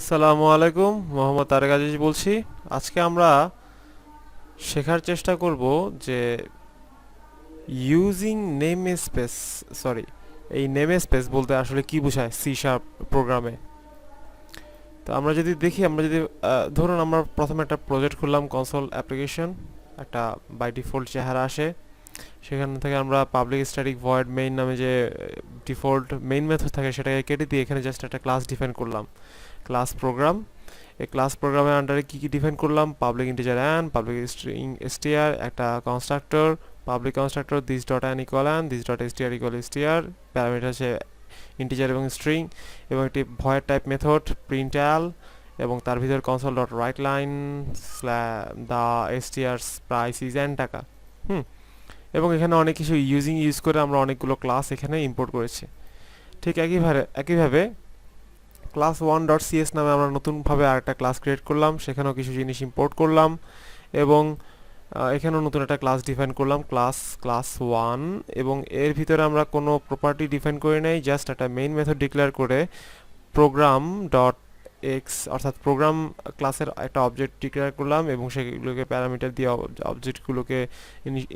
আসসালামু আলাইকুম, মোহাম্মদ তারেক আজিজ বলছি। আজকে আমরা শেখার চেষ্টা করব যে ইউজিং নেম স্পেস সরি এই নেম স্পেস বলতে আসলে কি বোঝায় সি শার্প প্রোগ্রামে তো আমরা যদি দেখি, আমরা যদি ধরুন আমরা প্রথমে একটা প্রজেক্ট খুললাম কনসোল অ্যাপ্লিকেশন একটা বাই ডিফল্ট চেহারা আসে। সেখান থেকে আমরা পাবলিক স্ট্যাটিক ভয়েড মেইন নামে যে ডিফল্ট মেইন মেথড থাকে সেটাকে কেটে দিয়ে এখানে জাস্ট একটা ক্লাস ডিফাইন করলাম। ক্লাস প্রোগ্রাম এই ক্লাস প্রোগ্রামের আন্ডারে কি কি ডিফাইন করলাম? Public integer an public string STR একটা constructor public constructor this dot an equal an this dot STR equal STR parameter হচ্ছে ইন্টিজার এবং স্ট্রিং এবং একটি ভয়ের টাইপ মেথড প্রিন্ট অ্যাল এবং তার ভিতরে console dot write line স্ল্যা the STR price is an টাকা। হুম? এবং এখানে অনেক কিছু ইউজিং ইউজ করে আমরা অনেকগুলো ক্লাস এখানে ইম্পোর্ট করেছি। ঠিক একইভাবে একইভাবে ক্লাস ওয়ান ডট সিএস নামে আমরা নতুনভাবে আরেকটা ক্লাস ক্রিয়েট করলাম, সেখানেও কিছু জিনিস ইম্পোর্ট করলাম এবং এখানেও নতুন একটা ক্লাস ডিফাইন করলাম ক্লাস ক্লাস ওয়ান এবং এর ভিতরে আমরা কোনো প্রপার্টি ডিফাইন করে নেই জাস্ট একটা মেইন মেথড ডিক্লেয়ার করে প্রোগ্রাম ডট এক্স অর্থাৎ প্রোগ্রাম ক্লাসের একটা অবজেক্ট ডিক্লেয়ার করলাম এবং সেগুলোকে প্যারামিটার দিয়ে অবজেক্টগুলোকে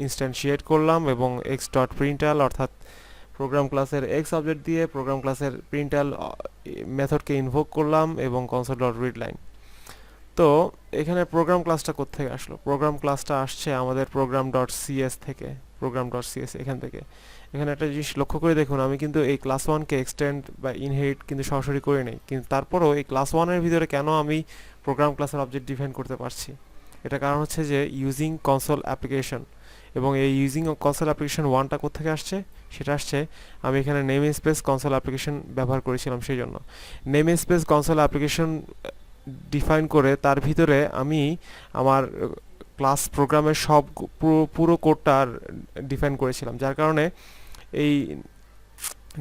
ইনস্ট্যান্সিয়েট করলাম এবং এক্স ডট প্রিন্টাল অর্থাৎ প্রোগ্রাম ক্লাসের এক্স অবজেক্ট দিয়ে প্রোগ্রাম ক্লাসের প্রিন্টাল মেথডকে ইনভোক করলাম এবং কনসোল ডট রিড লাইন তো এখানে প্রোগ্রাম ক্লাসটা কোত্থেকে আসলো? প্রোগ্রাম ক্লাসটা আসছে আমাদের প্রোগ্রাম ডট সিএস থেকে প্রোগ্রাম ডট সিএস এখান থেকে। এখানে একটা জিনিস লক্ষ্য করে দেখুন, আমি কিন্তু এই ক্লাস ওয়ানকে এক্সটেন্ড বা ইনহেরিট কিন্তু সরাসরি করে নেই। কিন্তু তারপরেও এই ক্লাস ওয়ানের ভিতরে কেন আমি প্রোগ্রাম ক্লাসের অবজেক্ট ডিফাইন করতে পারছি? এটা কারণ হচ্ছে যে ইউজিং কনসোল অ্যাপ্লিকেশন এবং এই ইউজিং কনসোল অ্যাপ্লিকেশন ওয়ানটা কোথেকে আসছে? সেটা আসছে আমি এখানে নেম স্পেস কনসোল অ্যাপ্লিকেশন ব্যবহার করেছিলাম সেই জন্য। Name space console application define করে তার ভিতরে আমি আমার ক্লাস প্রোগ্রামের সব পুরো কোডটা ডিফাইন করেছিলাম। যার কারণে এই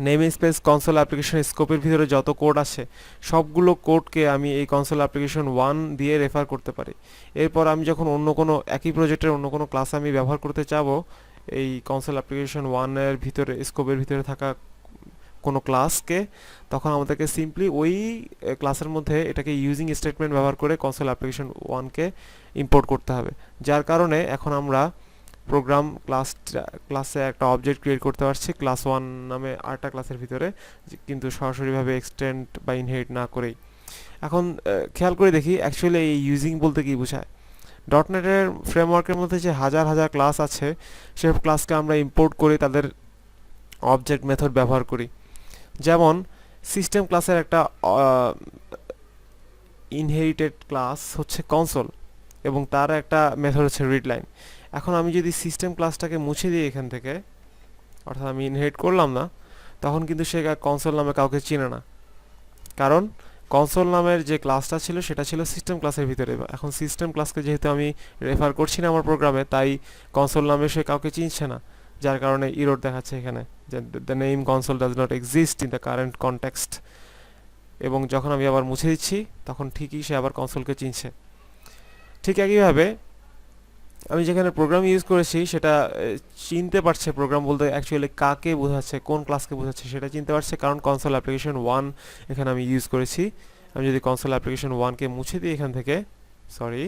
নেম স্পেস কনসোল অ্যাপ্লিকেশন স্কোপের ভিতরে যত কোড আছে, সবগুলো কোডকে আমি এই কনসোল অ্যাপ্লিকেশন ওয়ান দিয়ে রেফার করতে পারি। এরপর আমি যখন অন্য কোনো, একই প্রজেক্টের অন্য কোনো ক্লাস আমি ব্যবহার করতে চাবো, এই কনসোল অ্যাপ্লিকেশন ওয়ানের ভিতরে স্কোপের ভিতরে থাকা কোনো ক্লাসকে তখন আমাদেরকে সিম্পলি ওই ক্লাসের মধ্যে এটাকে ইউজিং স্টেটমেন্ট ব্যবহার করে কনসোল অ্যাপ্লিকেশন ওয়ানকে ইম্পোর্ট করতে হবে। যার কারণে এখন আমরা প্রোগ্রাম ক্লাস ক্লাসে একটা অবজেক্ট ক্রিয়েট করতে পারছি ক্লাস ওয়ান নামে আরেকটা ক্লাসের ভিতরে কিন্তু সরাসরিভাবে এক্সটেন্ড বা ইনহেরিট না করেই। এখন খেয়াল করে দেখি অ্যাকচুয়ালি এই ইউজিং বলতে কি বোঝায়? ডট নেটের ফ্রেমওয়ার্কের মধ্যে যে হাজার হাজার ক্লাস আছে সেসব ক্লাসকে আমরা ইম্পোর্ট করে তাদের অবজেক্ট মেথড ব্যবহার করি। যেমন সিস্টেম ক্লাসের একটা ইনহেরিটেড ক্লাস হচ্ছে কনসোল এবং তার একটা মেথড হচ্ছে রিড লাইন এখন আমি যদি সিস্টেম ক্লাসটাকে মুছে দিই এখান থেকে, অর্থাৎ আমি ইনহেরিট করলাম না, তখন কিন্তু সে কনসোল নামে কাউকে চিনে না। কারণ কনসোল নামের যে ক্লাসটা ছিল, সেটা ছিল সিস্টেম ক্লাসের ভিতরে। এখন সিস্টেম ক্লাসকে যেহেতু আমি রেফার করছি না আমার প্রোগ্রামে তাই কনসোল নামে সে কাউকে চিনছে না। যার কারণে ইরোড দেখাচ্ছে এখানে, যে the name console does not exist in the current context এবং যখন আমি আবার মুছে দিচ্ছি, তখন ঠিকই সে আবার কনসোলকে চিনছে। ঠিক একইভাবে আমি যেখানে প্রোগ্রাম ইউজ করেছি, সেটা চিনতে পারছে প্রোগ্রাম বলতে অ্যাকচুয়ালি কাকে বোঝাচ্ছে, কোন ক্লাসকে বোঝাচ্ছে, সেটা চিনতে পারছে। কারণ কনসোল অ্যাপ্লিকেশন ওয়ান এখানে আমি ইউজ করেছি। আমি যদি কনসোল অ্যাপ্লিকেশন ওয়ানকে মুছে দিই এখান থেকে সরি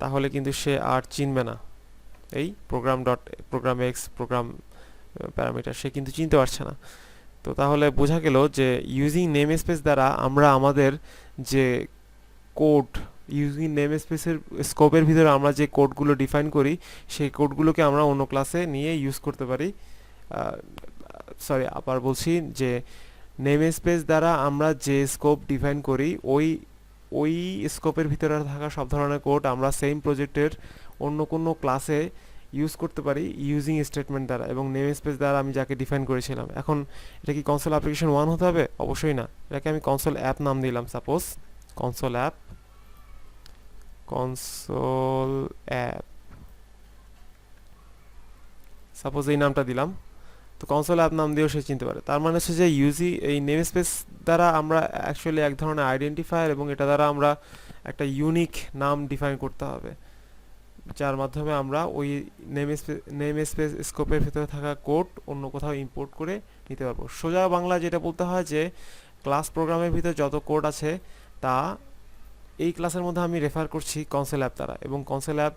তাহলে কিন্তু সে আর চিনবে না। এই program dot program X program parameter সে কিন্তু চিনতে পারছে না। তো তাহলে বোঝা গেল যে ইউজিং নেম স্পেস দ্বারা আমরা আমাদের যে কোড ইউজিং নেম স্পেসের স্কোপের ভিতরে আমরা যে কোডগুলো ডিফাইন করি, সেই কোডগুলোকে আমরা অন্য ক্লাসে নিয়ে ইউজ করতে পারি। সরি আবার বলছি যে নেম স্পেস দ্বারা আমরা যে স্কোপ ডিফাইন করি, ওই ওই স্কোপের ভিতরে থাকা সব ধরনের কোড আমরা সেম প্রজেক্টের অন্য কোনো ক্লাসে ইউজ করতে পারি ইউজিং স্টেটমেন্ট দ্বারা এবং নেম স্পেস দ্বারা আমি যাকে ডিফাইন করেছিলাম। এখন এটা কি কনসোল অ্যাপ্লিকেশন ওয়ান হতে হবে? অবশ্যই না। এটাকে আমি কনসোল অ্যাপ নাম দিলাম suppose console app console app suppose এই নামটা দিলাম। তো কনসোল অ্যাপ নাম দিয়েও সে চিনতে পারে। তার মানে হচ্ছে যে ইউজি এই নেম স্পেস দ্বারা আমরা অ্যাকচুয়ালি এক ধরনের আইডেন্টিফায়ার এবং এটা দ্বারা আমরা একটা ইউনিক নাম ডিফাইন করতে হবে। যার মাধ্যমে আমরা ওই নেম স্পেস স্কোপের ভিতরে থাকা কোড অন্য কোথাও ইম্পোর্ট করে নিতে পারব। সোজা বাংলা যেটা বলতে হয় যে ক্লাস প্রোগ্রামের ভিতরে যত কোড আছে, তা এই ক্লাসের মধ্যে আমি রেফার করছি কনসেল অ্যাপ দ্বারা এবং কনসেল অ্যাপ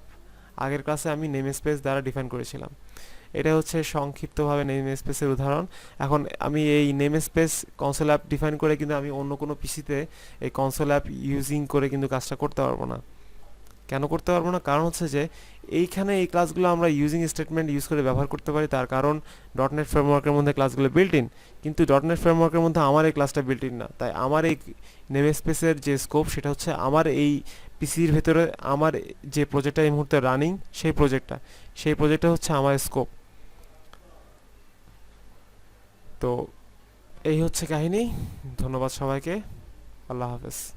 আগের ক্লাসে আমি নেম স্পেস দ্বারা ডিফাইন করেছিলাম। এটা হচ্ছে সংক্ষিপ্তভাবে নেম স্পেসের উদাহরণ। এখন আমি এই name space console app define করে কিন্তু আমি অন্য কোনো পিসিতে এই কনসোল অ্যাপ ইউজিং করে কিন্তু কাজটা করতে পারব না। কেন করতে পারব না? কারণ হচ্ছে যে, এইখানে এই ক্লাসগুলো আমরা ইউজিং স্টেটমেন্ট ইউজ করে ব্যবহার করতে পারি। তার কারণ. ডট নেট ফ্রেমওয়ার্কের মধ্যে ক্লাসগুলো বিল্ট ইন কিন্তু. ডট নেট ফ্রেমওয়ার্কের মধ্যে আমার এই ক্লাসটা বিল্ট ইন না। তাই আমার এই নেম স্পেসের যে স্কোপ সেটা হচ্ছে আমার এই পিসির ভেতরে আমার যে প্রজেক্টটা এই মুহূর্তে রানিং সেই প্রজেক্টটা সেই প্রজেক্টটা হচ্ছে আমার স্কোপ তো, এই হচ্ছে কাহিনী। ধন্যবাদ সবাইকে। আল্লাহ হাফেজ।